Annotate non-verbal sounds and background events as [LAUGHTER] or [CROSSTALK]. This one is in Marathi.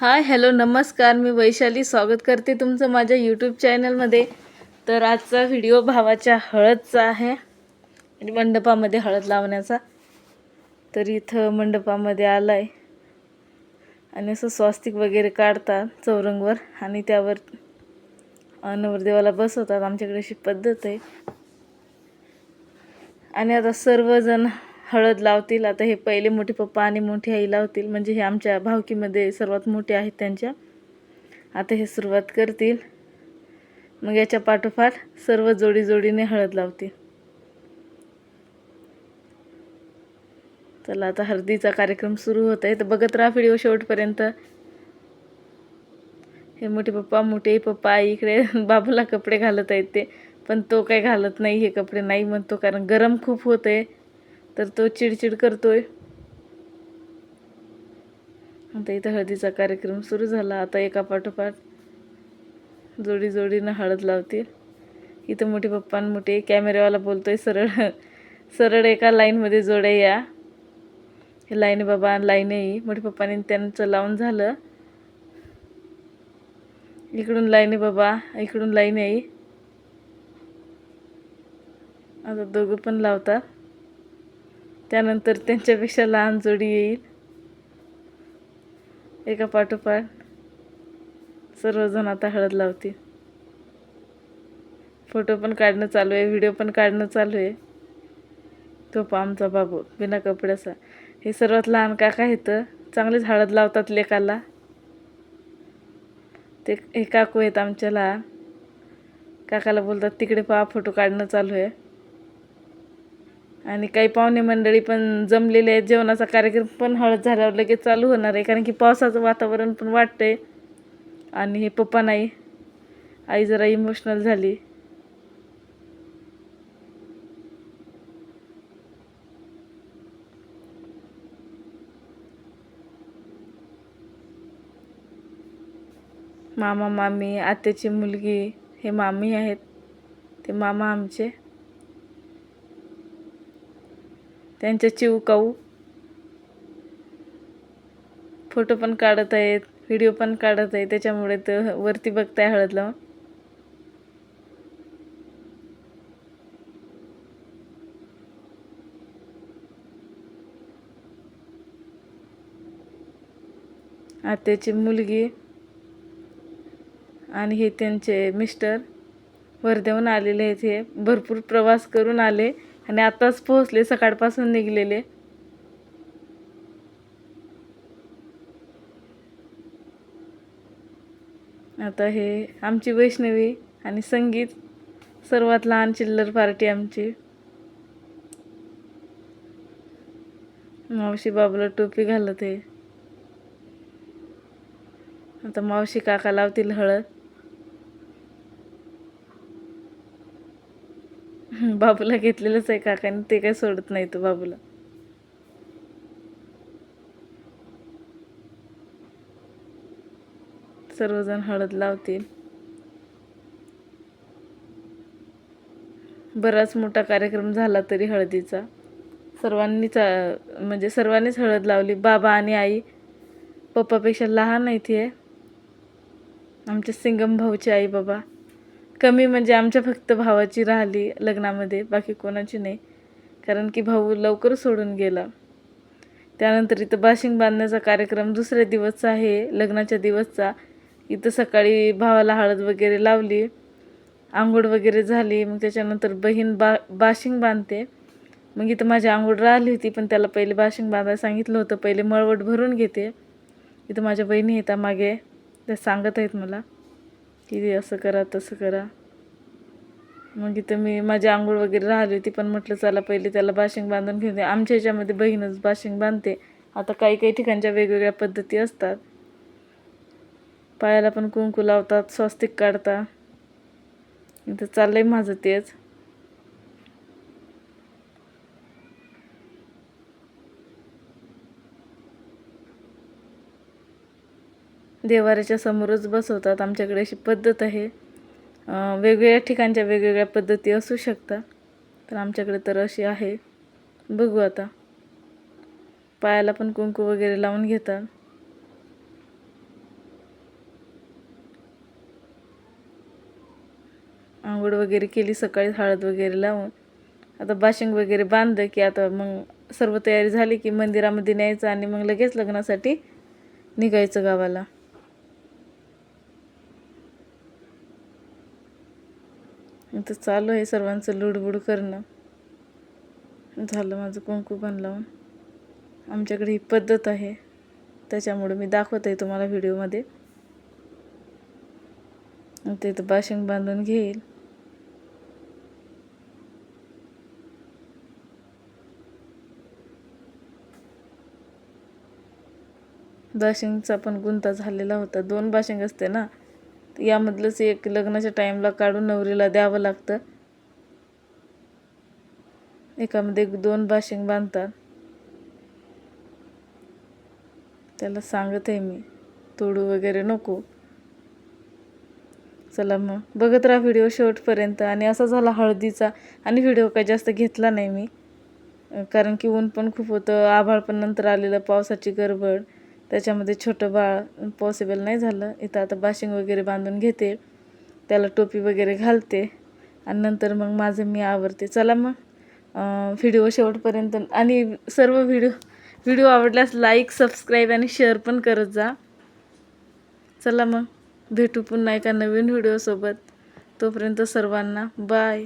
हाय हॅलो नमस्कार. मी वैशाली स्वागत करते तुमचं माझ्या यूट्यूब चॅनलमध्ये तर आजचा व्हिडिओ भावाच्या हळदचा आहे. आणि मंडपामध्ये हळद लावण्याचा. तर इथं मंडपामध्ये आला आहे आणि असं स्वास्तिक वगैरे काढतात चौरंगवर. आणि त्यावर नवरदेवाला बसवतात. आमच्याकडे अशी पद्धत आहे. आणि आता सर्वजण हळद लावतील. आता हे पहिले मोठे पप्पा आणि मोठी आई लावतील. म्हणजे हे आमच्या भावकीमध्ये सर्वात मोठे आहेत त्यांच्या. आता हे सुरुवात करतील. मग याच्या पाठोपाठ सर्व जोडी जोडीने हळद लावतील. चला आता हळदीचा कार्यक्रम सुरू होत आहे. तर बघत राहा व्हिडिओ शेवटपर्यंत. हे मोठे पप्पा मोठे पप्पा आई इकडे [LAUGHS] बाबूला कपडे घालत आहेत ते. पण तो काही घालत नाही हे कपडे नाही म्हणतो. कारण गरम खूप होत आहे तर तो चिडचिड करतोय. आता इथं हळदीचा कार्यक्रम सुरू झाला. आता एका पाठोपाठ जोडी जोडीनं हळद लावतील. इथं मोठे पप्पा मोठे कॅमेरेवाला बोलतोय सरळ सरळ एका लाईनमध्ये जोड्या या. हे लाईन बाबा लाईन येई मोठे पप्पाने त्यांचं लावून झालं. इकडून लाईन बाबा इकडून लाईन येई आता दोघं पण लावतात. त्यानंतर त्यांच्यापेक्षा लहान जोडी येईल. एका पाठोपाठ सर्वजण आता हळद लावतील. फोटो पण काढणं चालू आहे व्हिडिओ पण काढणं चालू आहे. तो पा आमचा बाबू बिना कपड्याचा. हे सर्वात लहान काका आहेत चांगलेच हळद लावतात लेकाला. ते हे काकू आहेत आमच्या लहान. काकाला बोलतात तिकडे पहा फोटो काढणं चालू आहे. आणि काही पाहुणे मंडळी पण जमलेले आहेत. जेवणाचा कार्यक्रम पण हळद झाल्यावर लगेच चालू होणार आहे. कारण की पावसाचं वातावरण पण वाटतंय. आणि हे पप्पा नाही. आई जरा इमोशनल झाली. मामा मामी आत्याची मुलगी हे मामी आहेत. ते मामा आमचे. त्यांच्या चिवकाऊ. फोटो पण काढत आहेत व्हिडिओ पण काढत आहे त्याच्यामुळे तर वरती बघताय हळद लावून आत्याची मुलगी आणि हे त्यांचे मिस्टर वर्धेहून आलेले आहेत हे. भरपूर प्रवास करून आले. आणि आताच पोहोचले सकाळपासून निघलेले. आता हे आमची वैष्णवी आणि संगीत सर्वात लहान चिल्लर पार्टी आमची. मावशी बाबूला टोपी घालत. आहे आता मावशी काका लावतील हळद. बाबूला घेतलेलंच आहे काकाने ते काय सोडत नाही तो बाबूला. सर्वजण हळद लावतील. बराच मोठा कार्यक्रम झाला तरी हळदीचा. सर्वांनीच म्हणजे सर्वांनीच हळद लावली. बाबा आणि आई पप्पापेक्षा लहान आहे ती आहे. आमच्या सिंगम भाऊची आई बाबा. कमी म्हणजे आमच्या फक्त भावाची राहिली लग्नामध्ये बाकी कोणाची नाही. कारण की भाऊ लवकर सोडून गेला. त्यानंतर इथं बाशिंग बांधण्याचा कार्यक्रम दुसऱ्या दिवसचा आहे लग्नाच्या दिवसचा. इथं सकाळी भावाला हळद वगैरे लावली आंघोळ वगैरे झाली मग त्याच्यानंतर बहीण बा बाशिंग बांधते. मग इथं माझी आंघोळ राहिली होती पण त्याला पहिले बाशिंग बांधायला सांगितलं होतं पहिले मळवट भरून घेते. इथं माझ्या बहिणी येतात मागे त्या सांगत आहेत मला. की असं करा तसं करा. मग इथं मी माझी आंघोळ वगैरे राहिली होती पण म्हटलं चला पहिले त्याला बाशिंग बांधून घेऊन दे. आमच्या ह्याच्यामध्ये बहीणच बाशिंग बांधते. आता काही काही ठिकाणच्या वेगवेगळ्या पद्धती असतात. पायाला पण कुंकू लावतात स्वस्तिक काढतात. इथं आहे माझं तेच. देवाऱ्याच्या समोरच बसवतात. आमच्याकडे अशी पद्धत आहे. वेगवेगळ्या ठिकाणच्या वेगवेगळ्या पद्धती असू शकतात. तर आमच्याकडे तर अशी आहे. बघू आता. पायाला पण कुंकू वगैरे लावून घेतात. आंघोळ वगैरे केली सकाळी हळद वगैरे लावून. आता बाशिंग वगैरे बांधलं की आता मग सर्व तयारी झाली की मंदिरामध्ये न्यायचं आणि मग लगेच लग्नासाठी निघायचं गावाला. तर चालू आहे सर्वांचं लुडबुड करणं. झालं माझं कुंकू पण लावून. आमच्याकडे ही पद्धत आहे. त्याच्यामुळे मी दाखवत आहे तुम्हाला व्हिडिओमध्ये. ते तर बाशिंग बांधून घेईल. बाशिंगचा पण गुंता झालेला होता. दोन बाशिंग असते ना? यामधलंच एक लग्नाच्या टाईमला काढून नवरीला द्यावं लागतं. एकामध्ये दोन बाशिंग बांधतात. त्याला सांगत आहे मी तोडू वगैरे नको. चला मग बघत राहा व्हिडिओ शेवटपर्यंत. आणि असा झाला हळदीचा. आणि व्हिडिओ काही जास्त घेतला नाही मी. कारण की ऊन पण खूप होतं आभाळ पण नंतर आलेलं पावसाची गडबड. त्याच्यामध्ये छोटं बाळ पॉसिबल नाही झालं. इथं आता बाशिंग वगैरे बांधून घेते. त्याला टोपी वगैरे घालते. आणि नंतर मग माझं मी आवरते. चला मग. व्हिडिओ शेवटपर्यंत आणि सर्व व्हिडिओ व्हिडिओ आवडल्यास लाईक सबस्क्राईब आणि शेअर पण करत जा. चला मग. भेटू पुन्हा एका नवीन व्हिडिओसोबत तोपर्यंत सर्वांना बाय